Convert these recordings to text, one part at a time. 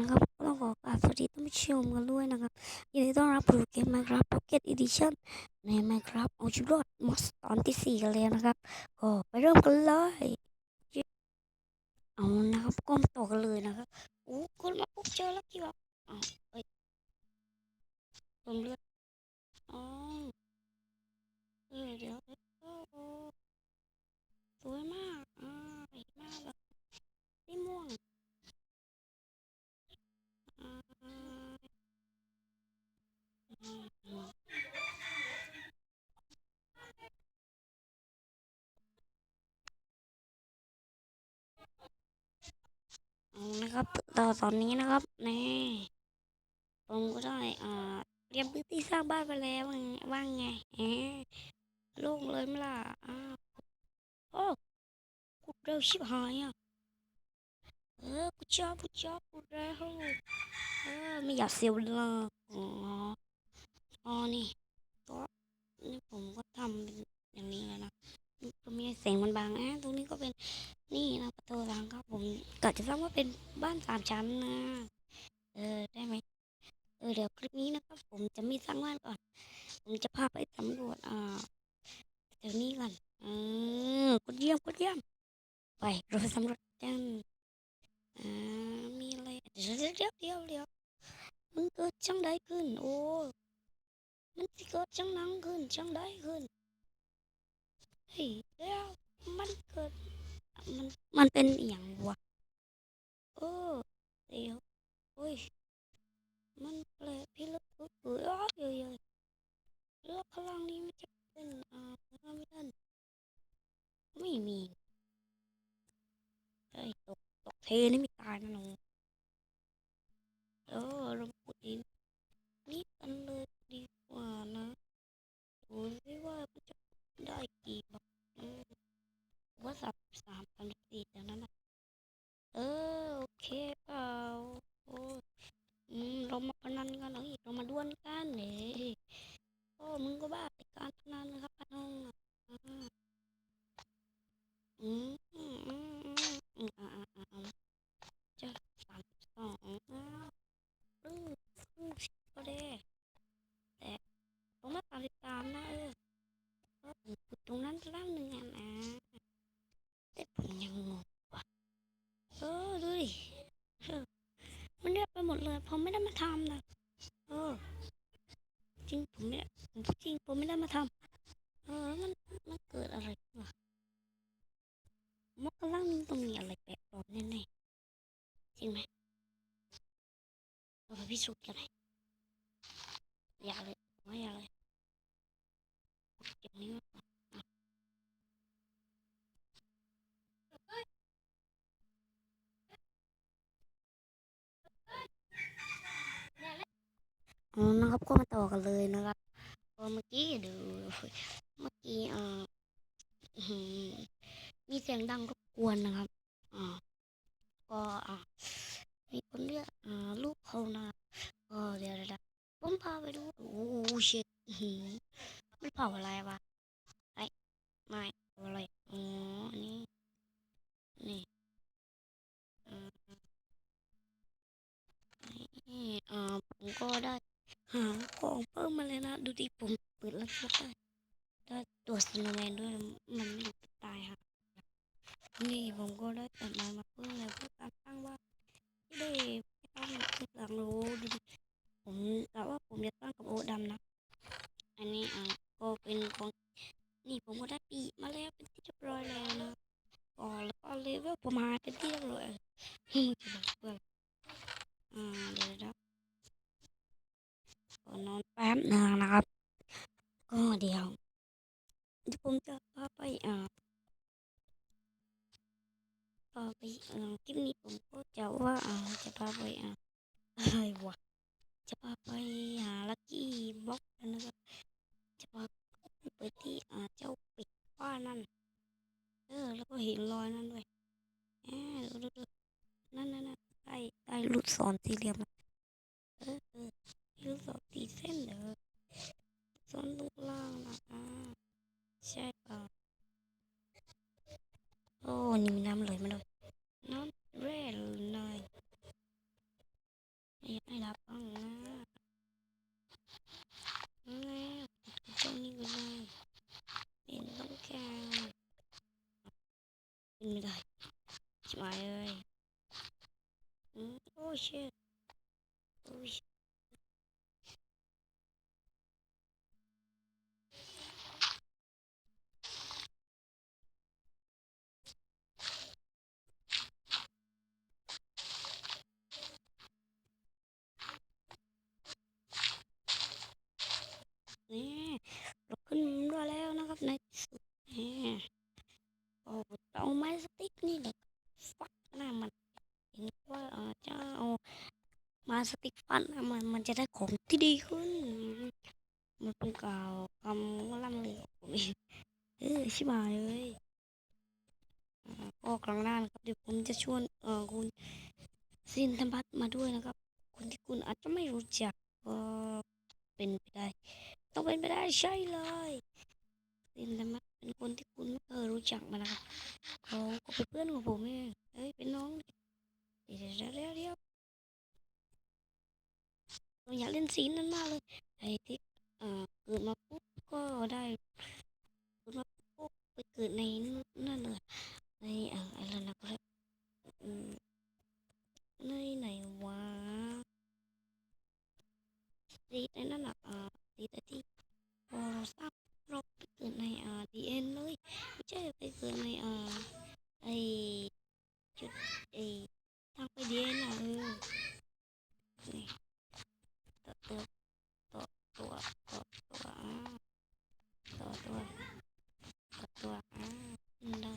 นะครับก็ต้องขอกราบสวัสดีท่านผู้ชมกันด้วยนะครับยินดีต้อนรับสู่เกม Minecraft Pocket Edition ใน Minecraft เอาชีวิตรอดมอสตอนที่สี่กันแล้วนะครับก็ไปเริ่มกันเลยเอานะครับก็มต่อกันเลยนะครับโอ้คนมาปุ๊บเจอแล้วกี่วะอ้าวเอ้ยเติมเลือดอ๋อเออเดี๋ยวเดี๋ยวโอ้โหสวยมากอ่าเห็นมากเลยสีม่วง อ่าอืมอืมเอานะครับ ตอนนี้นะครับนี่ผมก็ได้อ่าเตรียมพื้นที่สร้างบ้านไปแล้วว่างไงโล่งเลยไหมล่ะอ้าวโอ้กูเร็วชิบหายอะเออกูชอบกูชอบกูเร็วเออไม่อยากเสียเวลาอ๋ออ๋อนี่ก็นี่ผมก็ทำเป็นอย่างนี้แล้วนะก็มีแสงมันบางอะตรงนี้ก็เป็นนี่นะประตูทางครับ ผมกจะสร้างว่าเป็นบ้านสามชั้นนะเออได้ไหมเออเดี๋ยวคลิปนี้นะครับ ผมจะไม่สร้างบ้านก่อน ผมจะพาไปสำรวจอ่าแถวนี้ก่อนเออกดเยี่ยมกดเยี่ยม ไปเราสำรวจกันอ่ามีอะไรเดี๋ยวเดี๋ยวเดี๋ยวเดี๋ยวมันเกิดจังได้ขึ้น โอ้มันสิเกิดจังนั้นขึ้นจังได้ขึ้นเฮ้ยแล้วมันเกิดมันมันเป็นอย่างวะ เออเดี๋ยวโอ้ยมันแปลกพี่ลึกปุ๊บเอ้ยอ้าวเยอะๆแล้วข้างล่างนี้มันจะเป็นอ่าพีระมิดไม่มีเฮ้ยตกตกเทนี่ไม่ตายนะหนูเออเราขุดดินนี่กันเลยดีกว่านะดูสิว่ามันจะได้กี่บาทว่าสับสามพันสี่แต่นั้นนะเออโอเคเปล่าโอ้ยอืมเรามาพ นันกันเหรอเรามาดวลกันเนี่ยโอ้มึงก็บ้าไปการพนันนะครับพนันอะอ่าอืมอืมอืมอืมอืมอ่าอ่าอ่าอ่าจะสามสองครึ่งครึ่งสิบก็ได้แต่ตรงนั้นสามสิบสามนะเออตรงนั้นล่างหนึ่งอะนะแต่ผมยังงงว่ะเออดูดิมันเรียบไปหมดเลยผมไม่ได้มาทำนะเออจริงผมไม่ได้ผมพูดจริงผมไม่ได้มาทำเออมันมันเกิดอะไรขึ้นวะมกกะล่างนึงต้องมีอะไรแปลกปลอมแน่ๆจริงไหมเราไปพิ สูจน์กันไหมอย่าเลยไม่อย่าเลยอย่างนี้ว่าอะอ๋อนะครับก็มาต่อกันเลยนะครับเมื่อกี้ดูเมื่อกี้เอ่อมีเสียงดังรบกวนนะครับอ่าก็อ่ามีคนเรียกอ่าลูกเขานะครับ เดี๋ยวเดี๋ยวเดี๋ยวผมพาไปดูโอ้เช็ดมันเผาอะไรวะไอ้ไม่อะไรอ๋อนนี้นี่อ่านี่อ่าผมก็ได้หาของเพิ่มมาเลยนะ ดูดิผมเปิดแล้วก็ได้ได้ตัวสโนแมนด้วยมันไม่ตายค่ะนี่ผมก็ได้แตัดไม้มาเพิ่มเลยเพื่อการสร้างบ้านที่ได้ต้องหลังโลดูดิ กะว่าผมจะสร้างกับโอดำนะ อันนี้อะก็เป็นของ นี่ผมก็ได้ปีมาแล้วเป็นที่เรียบร้อยแล้วนะก็แล้วก็เลเวลประมาณเป็นที่เรียบร้อยฮึจะบอกเพื่อนอ่าเดี๋ยวนะก็นอนแป๊บหนึงนะครับ ก็เดี๋ยวผมจะพาไปอ่าพาไปเอ่อคลิปนี้ผมก็จะว่าอ่าจะพาไปอ่าอะไรวะ จะพาไปหาลักกี้บล็อกกันนะครับ จะพาไปที่อาเจ้าปิดบ้านนั่น เออ แล้วก็เห็นรอยนั่นด้วยเออดูดูดูนั่นนั่นนั่นใต้ใต้ลูกศรสี่เหลี่ยมเออเออลูกศรตีเส้นเด้อศรตรงล่างนะอ่าใช่เปล่าโอ้นี่มีน้ำไหลมาด้วยน้ำแร่เลย 应该。 สติกฟันมันมันจะได้ของที่ดีขึ้น มันเป็นกล่าวคำล่ำลือของผมเองเออชิบหายเลยก็ครั้งหน้านครับเดี๋ยวผมจะชวนเออคุณซินธพัฒมาด้วยนะครับ คนที่คุณอาจจะไม่รู้จักก็เป็นไปได้ ต้องเป็นไปได้ใช่เลยซินธพัฒเป็นคนที่คุณไม่เคยรู้จักมานะครับเขาก็เป็นเพื่อนของผมเองเอ้ยเป็นน้องเดี๋ยวเดี๋ยวเดี๋ยว อยากเล่นซีนนั้นมากเลยไอ้ที่เอ่อเกิดมาปุ๊บก็ได้เกิดมาปุ๊บไปเกิดในนู่นเลยในอ่าอะไรนะครับอืมในไหนวะซีในนั่นอะอ่าซีแต่ที่พอเราทราบเราไปเกิดในอ่าดีเอ็นเลยไม่ใช่ไปเกิดในอ่าไอจุดไอทางไปดีเอ็นอะเออนี่ตัวตัวตัวตัวตัวตัวอ่าตัวตัวตัวตัวอ่าขึ้นได้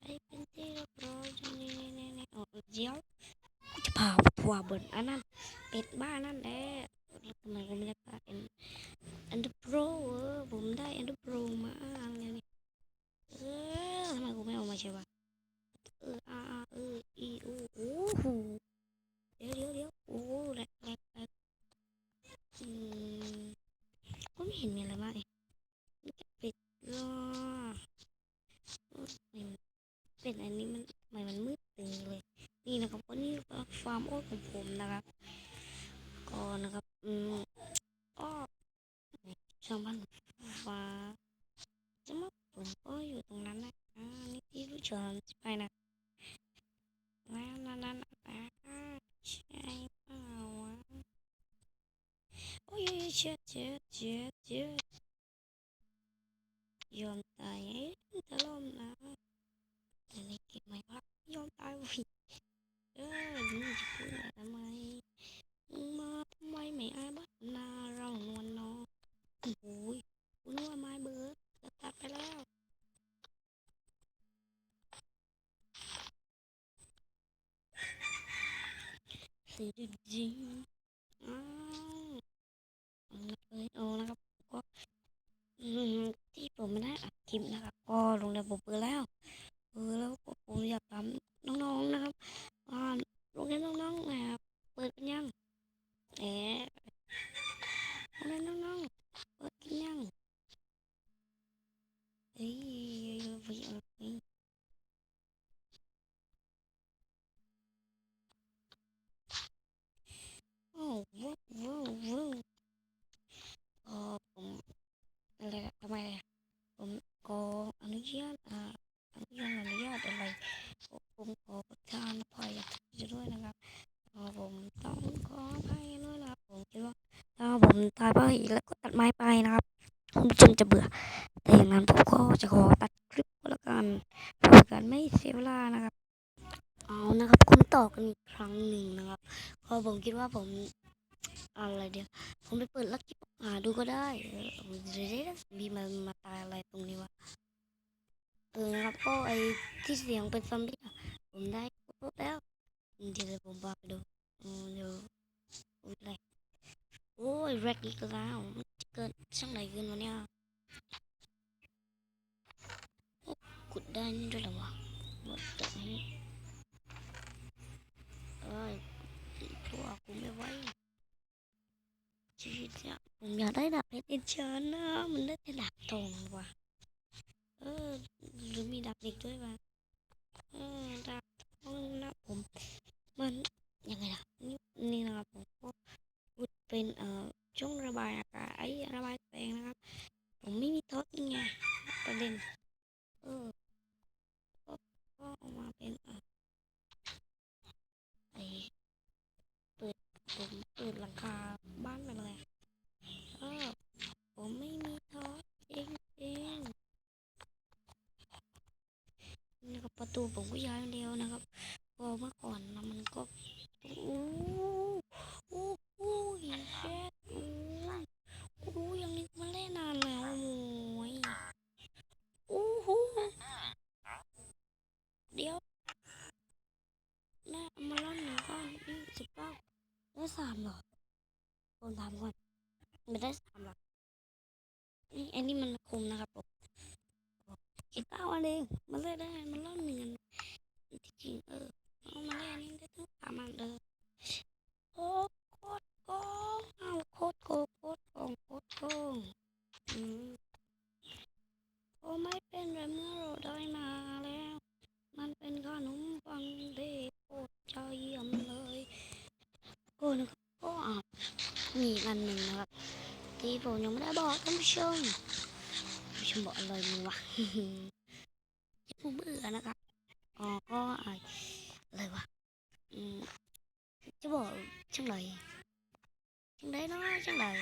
ไอเป็นที่เรียบร้อยนี่นี่นี่นี่โอ้เดี๋ยวกูจะ ว่าเบิ่นอันนั้น เป็ดบ้านั่นแหละมันก็ไม่ได้พาเอ็นอันเดอร์โปรเออผมได้อันเดอร์โปรมาอะไรเนี่ยเออทำไมกูไม่เอามาใช่ปะเอออาอาเอออีอูโอ้โหเดี๋ยวเดี๋ยวเดี๋ยวโอ้แรกแรกแรกอืมก็ไม่เห็นมีอะไรมากเลยมีแต่เป็ดก็เออไม่เป็ดอันนี้มันทำไมมันมืดตึงเลย นี่นะครับก็นี่ก็ฟาร์มโอ๊ต ของผมนะครับก็นะครับ อืมก็ช่างบ้านฟ้าจะมาผมก็อยู่ตรงนั้นนะอ่านี่ที่รู้จักไปนะนั่นนั่นนั่นอ่าใช่เปล่าวะโอ้ยเจ็ดเจ็ดเจ็ดเจ็ดยอมตายให้ตลอดนะแต่ในเกมไม่พักยอมตายวิเออ นี่จะพูดอะไรทำไมมาทำไมไม่อายบ้านนาเรานวลนองโอ้ยคุณว่าไม้เบิร์ดจะตัดไปแล้วสีจริงอ้าวเอาละเลยเอนะครับก็ที่ผมไม่ได้อัดคลิปนะครับ ก็ลงในผมเปิดแล้วเออแล้วก็ผมอยากถามน้องๆนะครับว่าโรงเรียนน้องๆนะครับเปิดกันยังแหมโรงเรียนน้องๆเปิดกันยังเอ้ยเอ้ยเอ้ยเอ้ยโอ้ว้าวว้าวว้าวเออผมอะไรอะทำไมอะผมขออนุญาตอ่าอนุญาตอนุญาตอะไรผมขอประทานอภัยจะด้วยนะครับเออผมต้องขออภัยด้วยนะครับผมคิดว่าถ้าผมตายไปแล้วก็ตัดไม้ไปนะครับ คุณผู้ชมจะเบื่อ แต่อย่างนั้นผมก็จะขอตัดคลิปก็แล้วกันเพื่อการไม่เสียเวลานะครับ เอานะครับคุณต่อกันอีกครั้งหนึ่งนะครับเพราะผมคิดว่าผมอะไรเดียวผมไปเปิดลักกี้หาดูก็ได้บีมีมันมาตายอะไรตรงนี้วะเออนะครับก็ไอที่เสียงเป็นซอมบี้ผมได้ครบแล้วเดี๋ยวผมพาไปดูเดี๋ยวอะไรโอ้ยแรกอีกแล้ว เกิดช่างไหนเกินวะเนี่ยขุดได้นี่ด้วยหรอวะหมดแต่นี้เอ้ยพวกกูไม่ไหวชีวิตเนี่ยผมอยากได้ดาบเพชรเอนชานนะมันได้แต่ดาบทองว่ะเออหรือมีดาบเหล็กด้วยวะเออดาบทองนะผม มันยังไงล่ะนี่นี่นะครับผมก็พูดเป็นเอ่อช่วงระบายอากาศไอ้ระบายแสงนะครับ ผมไม่มีท็อตไงประเด็นเออ ก็ออกมาเป็นเอ่อไอ ผู้ชายคนเดียวนะครับก็เมื่อก่อนนะมันก็โอ้โอ้โอ้ยเช็ดโอ้โอ้ยอย่างนี้มาเล่นนานแล้วโอ้ยโอ้โหเดี๋ยวน่าเอามาล่อนหนึ่งก้อนนี่สิบเก้าได้สามเหรอผมถามก่อนไม่ได้สามหรอกนี่อันนี้มันคุมนะครับ เก้าอันเองมันเล่นได้มันล่อนหนึ่งอันที่จริงเออเอามาเล่นนี่ได้ทั้งสามอันเลยโอ้โคตรโกงเอาโคตรโกงโคตรโกงโคตรโกงอืมโอ้ไม่เป็นไรเมื่อเราได้มาแล้ว มันเป็นขนมปังที่โคตรจะเยี่ยมเลยก็นะครับก็อะมีอันหนึ่งนะครับที่ผมยังไม่ได้บอกท่านผู้ชมผู้ชมบอกอร่อยมั้งวะ ผมเบื่อนะครับอ๋อก็อะไรวะอืมจะบอกจังไรจังไร เนาะ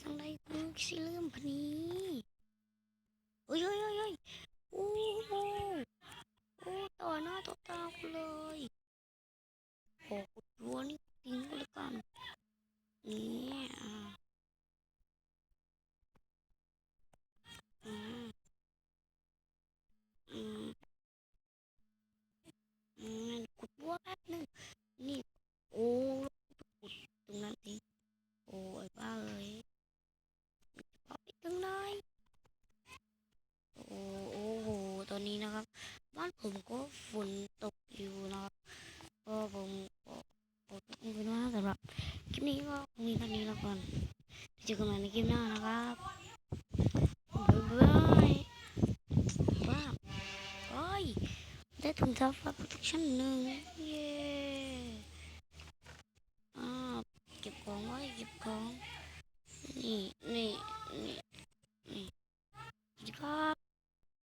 จังไรจังไรกูสิลืมพะนี้โอ้ยโอ้ยโอ้ยโอ้ยโอ้โหโอ้ต่อหน้าต่อตากูเลยโอ้กูรัวนี่ทิ้งกูเลยกันนี่อะอืมอืมอืมขุดบัวแป๊บหนึงนี่โอ้ขุดตรงนั้นสิโอ้ยบ้าเอ้ยเอาไปถึงไหนโอ้โอ้โหตอนนี้นะครับ บ้านผมก็ฝนตกอยู่นะครับก็ผมก็ขอขอบคุณมากสำหรับ คลิปนี้ก็มีเท่านี้แล้วกันเจอกันใหม่ในคลิปหน้านะครับบ๊ายบายว้าวโอ้ยได้ถุงเท้าฟ้าโปรดักชั่นหนึ่ง